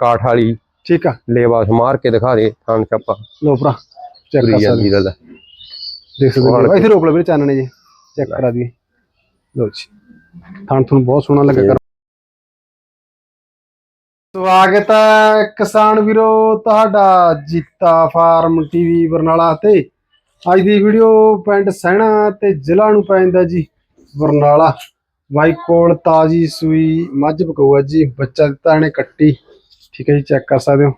ਕਾਠ ਵਾਲੀ ਠੀਕ ਆ। ਲੇਵਾ ਮਾਰ ਕੇ ਦਿਖਾ ਦੇ ਥਾਂ ਚੱਪਾ ਲੋ ਭਰਾ ਚੈੱਕ ਕਰ ਸਕਦੇ। ਦਾ। ਦੇਖ ਸਕਦੇ ਹੋ। ਇੱਥੇ ਰੋਕ ਲਓ ਵੀਰੇ ਚਾਨਣੇ ਜੀ। ਚੈੱਕ ਕਰਾ ਦਈਏ। ਲੋ ਜੀ। ਥਾਂ ਤੁਹਾਨੂੰ ਬਹੁਤ ਸੋਹਣਾ ਲੱਗਾ। ਕਰ ਸਵਾਗਤ ਹੈ ਕਿਸਾਨ ਵੀਰੋ ਤੁਹਾਡਾ ਜੀਤਾ ਫਾਰਮ ਟੀਵੀ ਬਰਨਾਲਾ ਤੇ। ਅੱਜ ਦੀ ਵੀਡੀਓ ਪਿੰਡ ਸਹਿਣਾ ਤੇ ਜ਼ਿਲ੍ਹਾ ਨੂੰ ਪੈਂਦਾ ਜੀ ਬਰਨਾਲਾ। ਬਾਈ ਕੋਲ ਤਾਜੀ ਸੂਈ ਮੱਝ ਬਕੂਆ ਜੀ ਬੱਚਾ ਦਿੱਤਾ ਇਹਨੇ ਕੱਟੀ। ਠੀਕ ਹੈ ਜੀ ਚੈੱਕ ਕਰ ਸਕਦੇ ਹੋ।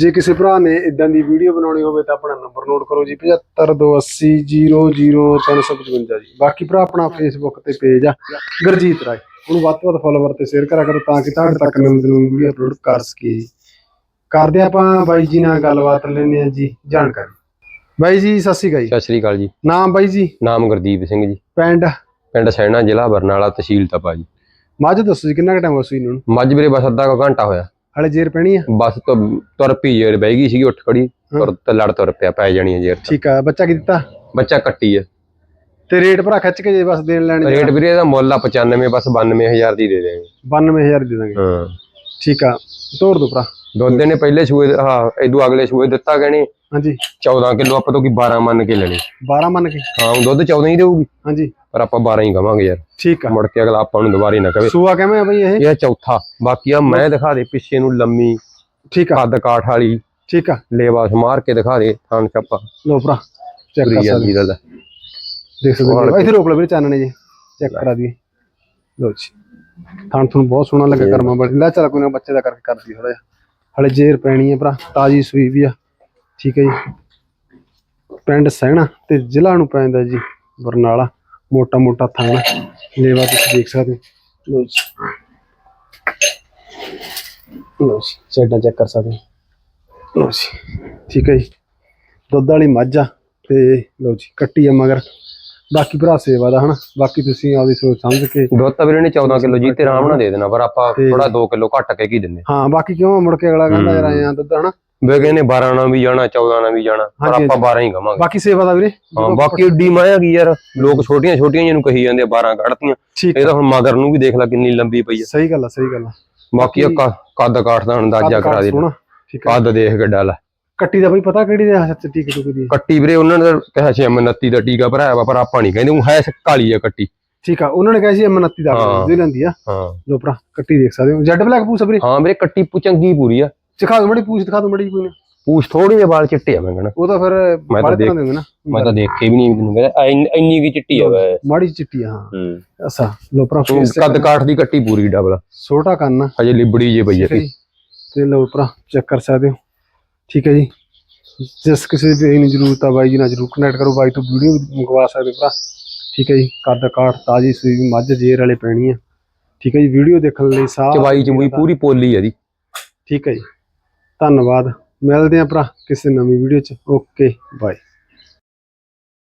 ਜੇ ਕਿਸੇ ਭਰਾ ਨੇ ਇਦਾਂ ਦੀ ਵੀਡੀਓ ਬਣਾਉਣੀ ਹੋਵੇ ਤਾਂ ਆਪਣਾ ਨੰਬਰ ਨੋਟ ਕਰੋ ਜੀ 7528000355 ਜੀ। ਬਾਕੀ ਭਰਾ ਆਪਣਾ ਫੇਸਬੁੱਕ ਤੇ ਪੇਜ ਆ ਗੁਰਜੀਤ ਰਾਏ। ਉਹਨੂੰ ਵੱਧ ਤੋਂ ਵੱਧ ਫੋਲੋਵਰ ਤੇ ਸ਼ੇਅਰ ਕਰਿਆ ਕਰੋ ਤਾਂ ਕਿ ਤੁਹਾਡੇ ਤੱਕ ਨਵੀਂ ਤੋਂ ਨਵੀਂ ਵੀਡੀਓ ਅਪਲੋਡ ਕਰ ਸਕੀਏ ਕਰਦੇ ਆਪਾਂ ਬਾਈ ਜੀ ਨਾਲ ਗੱਲਬਾਤ ਲੈਣੇ ਆ ਜੀ ਜਾਣਕਾਰੀ। ਬਾਈ ਜੀ ਸਤਿ ਸ਼੍ਰੀ ਅਕਾਲ ਜੀ। ਸਤਿ ਸ਼੍ਰੀ ਅਕਾਲ ਜੀ। ਨਾਮ ਬਾਈ ਜੀ? ਨਾਮ ਗੁਰਦੀਪ ਸਿੰਘ ਜੀ। ਪਿੰਡ? ਪਿੰਡ ਸੈਣਾ ਜ਼ਿਲ੍ਹਾ ਬਰਨਾਲਾ ਤਹਿਸੀਲ ਤਪਾ ਜੀ। ਮੱਝ ਦੱਸੋ ਜੀ ਕਿੰਨਾ ਕੁ ਟਾਈਮ ਹੋ ਸੂਈ ਨੂੰ ਮੱਝ ਵੀਰੇ ਬਸ ਅੱਧਾ ਕੁ ਘੰਟਾ ਹੋਇਆ। ਹਲੇ ਜੇਰ ਪੈਣੀ ਆ? ਬਸ ਤੋਂ ਤੁਰ ਪਈ ਜੇ ਬਹਿ ਗਈ ਸੀਗੀ ਉੱਠ ਖੜੀ ਤੁਰ ਤੇ ਲੜ ਤੁਰ ਪਿਆ ਪੈ ਜਾਣੀ ਹੈ ਜੇ ਠੀਕ ਆ ਬੱਚਾ ਕੀ ਦਿੱਤਾ? ਬੱਚਾ ਕੱਟੀ ਹੈ ਤੇ ਰੇਟ ਭਰਾ ਖਿੱਚ ਕੇ ਜੇ ਬਸ ਦੇਣ ਲੈਣੇ ਰੇਟ ਵੀਰੇ ਇਹਦਾ ਮੁੱਲ ਆ 95 ਬਸ 92000 ਦੀ ਦੇ ਦੇਵਾਂਗੇ 92000 ਦੇ ਦਾਂਗੇ ਹਾਂ। ਠੀਕ ਆ ਤੋੜ ਦੋ ਭਰਾ। ਦੁੱਧ ਨੇ ਪਹਿਲੇ ਸੂਏ ਹਾਂ ਇਦੋਂ ਅਗਲੇ ਸੂਏ ਦਿੱਤਾ ਗਏ ਨੇ ਹਾਂਜੀ। 14 ਕਿਲੋ ਆਪਾਂ ਤੋਂ ਕੀ 12 ਮੰਨ ਕੇ ਲੈਣੇ। 12 ਮੰਨ ਕੇ? ਹਾਂ ਦੁੱਧ 14 ਹੀ ਦੇਊਗੀ। ਹਾਂਜੀ। ਪਰ ਆਪਾਂ 12 ਹੀ ਕਵਾਂਗੇ ਯਾਰ। ਠੀਕ ਆ। ਮੁੜ ਕੇ ਅਗਲਾ ਆਪਾਂ ਨੂੰ ਦੁਬਾਰੇ ਨਾ ਕਵੇ ਸੂਆ ਕਿਵੇਂ ਆ ਬਈ ਇਹ? ਇਹ ਚੌਥਾ। ਬਾਕੀ ਆ ਮੈਂ ਦਿਖਾ ਦੇ ਪਿੱਛੇ ਨੂੰ ਲੰਮੀ ਠੀਕ ਆ। ਕੱਦ ਕਾਠ ਵਾਲੀ ਠੀਕ ਆ। ਲੇਵਾ ਮਾਰ ਕੇ ਦਿਖਾ ਦੇ ਥਾਂ ਚੱਪਾ ਲੋ ਭਰਾ ਚੈੱਕ ਕਰ ਸਕਦੇ ਦਾ। ਲੈ। ਦੇਖ ਸਕਦੇ ਹੋ। ਇੱਥੇ ਰੋਕ ਲਓ ਵੀਰੇ ਚਾਨਣੇ ਜੀ। ਚੈੱਕ ਕਰਾ ਦਈਏ। ਲੋ ਜੀ। ਥਾਂ ਤੁਹਾਨੂੰ ਬਹੁਤ ਸੋਹਣਾ ਲੱਗਾ ਕਰਮਾ ਬੜੀ। ਲੈ ਚੱਲ ਕੋਈ ਨਾ ਬੱਚੇ ਦਾ ਕਰਕੇ ਕਰਦੀ ਥੋੜਾ ਜਿਹਾ। ਹਲੇ ਜੇਰ ਪੈਣੀ ਹੈ ਭਰਾ। ਤਾਜੀ ਸੂਈ ਵੀ ਆ। ਠੀਕ ਹੈ ਜੀ। ਪਿੰਡ ਸਹਿਣਾ ਤੇ ਜ਼ਿਲ੍ਹਾ ਨੂੰ ਪੈਂਦਾ ਜੀ ਬਰਨਾਲਾ। ਮੋਟਾ ਮੋਟਾ ਥਾਂ ਲੇਵਾ ਤੁਸੀਂ ਦੇਖ ਸਕਦੇ ਹੋ। ਲੋ ਜੀ। ਲੋ ਜੀ ਸੈਡਾ ਚੈੱਕ ਕਰ ਸਕਦੇ ਹੋ। ਲੋ ਜੀ ਠੀਕ ਹੈ ਜੀ। ਦੁੱਧ ਵਾਲੀ ਮੱਝ ਆ ਤੇ ਲਓ ਜੀ ਕੱਟੀ ਆ ਮਗਰ। ਬਾਕੀ ਭਰਾ ਸੇਵਾ ਦਾ ਹਨਾ। ਬਾਕੀ ਤੁਸੀਂ ਆਪਦੀ ਸੋਚ ਸਮਝ ਕੇ ਦੁੱਧ ਤਾਂ ਵੀਰੇ ਨੇ 14 ਕਿਲੋ ਜੀ ਤੇ ਆਰਾਮ ਨਾਲ ਦੇ ਦੇਣਾ ਪਰ ਆਪਾਂ ਥੋੜਾ 2 ਕਿਲੋ ਘੱਟ ਕੇ ਕੀ ਦਿੰਨੇ ਹਾਂ ਬਾਕੀ ਕਿਉਂ ਮੁੜ ਕੇ ਅਗਲਾ ਕਹਿੰਦਾ ਯਾਰ ਆਏ ਆ ਦੁੱਧ ਹਨਾ? ਵੇ ਕਹਿੰਦੇ 12 ਨਾਲ ਵੀ ਜਾਣਾ 14 ਨਾਲ ਵੀ ਜਾਣਾ ਪਰ ਹਾਂਜੀ, ਆਪਾਂ 12 ਹੀ ਕਵਾਂਗੇ ਬਾਕੀ ਸੇਵਾ ਦਾ ਵੀਰੇ ਹਾਂ ਬਾਕੀ ਏਡੀ ਮਾਇਆ ਹੈਗੀ ਯਾਰ ਲੋਕ ਛੋਟੀਆਂ ਛੋਟੀਆਂ ਜਿਹਨੂੰ ਕਹੀ ਜਾਂਦੇ ਆ 12 ਕੱਢਤੀਆਂ। ਠੀਕ ਇਹ ਤਾਂ ਹੁਣ ਮਗਰ ਨੂੰ ਵੀ ਦੇਖ ਲੈ ਕਿੰਨੀ ਲੰਬੀ ਪਈ ਆ। ਸਹੀ ਗੱਲ ਆ ਸਹੀ ਗੱਲ ਆ। ਬਾਕੀ ਕ- ਕੱਦ ਕਾਠ ਦਾ ਅੰਦਾਜ਼ਾ ਕਰਾ ਦੇ। ਸੋਹਣਾ ਠੀਕ ਆ। ਕੱਦ ਦੇਖ ਗੱਡਾ ਲੈ ਕੱਟੀ ਦਾ ਬਈ ਪਤਾ ਕਿਹੜੀ ਦੇ ਹੱਥ ਟੀਕੇ ਟੁਕੇ ਦੀ ਕੱਟੀ ਵੀਰੇ ਉਹਨਾਂ ਨੇ ਕਿਹਾ ਸੀ M29 ਦਾ ਟੀਕਾ ਭਰਾਇਆ ਵਾ ਪਰ ਆਪਾਂ ਨਹੀਂ ਕਹਿੰਦੇ ਉਹ ਹੈ ਕਾਲੀ ਆ ਕੱਟੀ। ਠੀਕ ਆ ਉਹਨਾਂ ਨੇ ਕਿਹਾ ਸੀ M29 ਦਾ ਹਾਂ। ਦੇ ਲੈਂਦੀ ਆ। ਹਾਂ। ਲੋ ਭਰਾ ਕੱਟੀ ਦੇਖ ਸਕਦੇ ਹੋ। ਜੈਡ ਬਲੈਕ ਪੂਛ ਵੀਰੇ। ਹਾਂ ਵੀਰੇ ਕੱਟੀ ਪੁ ਚੰਗੀ ਪੂਰੀ ਆ। ਦਿਖਾ ਦੋ ਮੜੀ ਪੂਛ ਦਿਖਾ ਦੋ ਮੜੀ ਕੋਈ ਨਾ। ਪੂਛ ਥੋੜੀ ਜਿਹੀ ਵਾਲ ਚਿੱਟੇ ਆ ਮੈਂ ਕਹਣਾ ਉਹ ਤਾਂ ਫਿਰ ਤਾਂ ਬਾਲੇ ਦੇਖ- ਤਰ੍ਹਾਂ ਦੇ ਹੁੰਦੇ ਨਾ। ਮੈਂ ਤਾਂ ਦੇਖੇ ਵੀ ਨਹੀਂ ਤੈਨੂੰ ਕਹਿੰਦਾ ਇੰਨੀ- ਕੀ ਚਿੱਟੀ ਆ ਵੈ ਮਾੜੀ ਚਿੱਟੀ ਆ ਹਾਂ। ਅੱਛਾ ਲੋ ਭਰਾ ਤੂੰ face ਕੱਦ ਕਾਠ ਦੀ ਕੱਟੀ ਪੂਰੀ ਡਬਲ ਛੋਟਾ ਕੰਨ ਹਜੇ ਲਿਬੜੀ ਜੇ ਪਈ ਆ ਜੀ। ਤੇ ਲਓ ਭਰਾ ਚੈੱਕ ਕਰ ਸਕਦੇ ਹੋ। ਠੀਕ ਹੈ ਜੀ। ਜਿਸ ਕਿਸੇ ਵੀ ਨੂੰ ਜ਼ਰੂਰਤ ਆ ਬਾਈ ਜੀ ਨਾਲ ਜ਼ਰੂਰ ਕਨੈਕਟ ਕਰੋ ਬਾਈ ਤੋਂ ਵੀਡੀਓ ਮੰਗਵਾ ਸਕਦੇ ਭਰਾ। ਠੀਕ ਹੈ ਜੀ ਕੱਦ ਕਾਠ ਤਾਜੀ ਸੂਈ ਮੱਝ ਜੇਰ ਵਾਲੇ ਪੈਣੀ ਆ। ਠੀਕ ਹੈ ਜੀ ਵੀਡੀਓ ਦੇਖਣ ਲਈ ਸਾਹ ਚਵਾਈ ਚਮੂਈ ਪੂਰੀ ਪੋਲੀ ਆ ਦੀ ਠੀਕ ਹੈ ਜੀ। ਧੰਨਵਾਦ। ਮਿਲਦੇ ਆ ਭਰਾ ਕਿਸੇ ਨਵੀਂ ਵੀਡੀਓ ਚ। Okay bye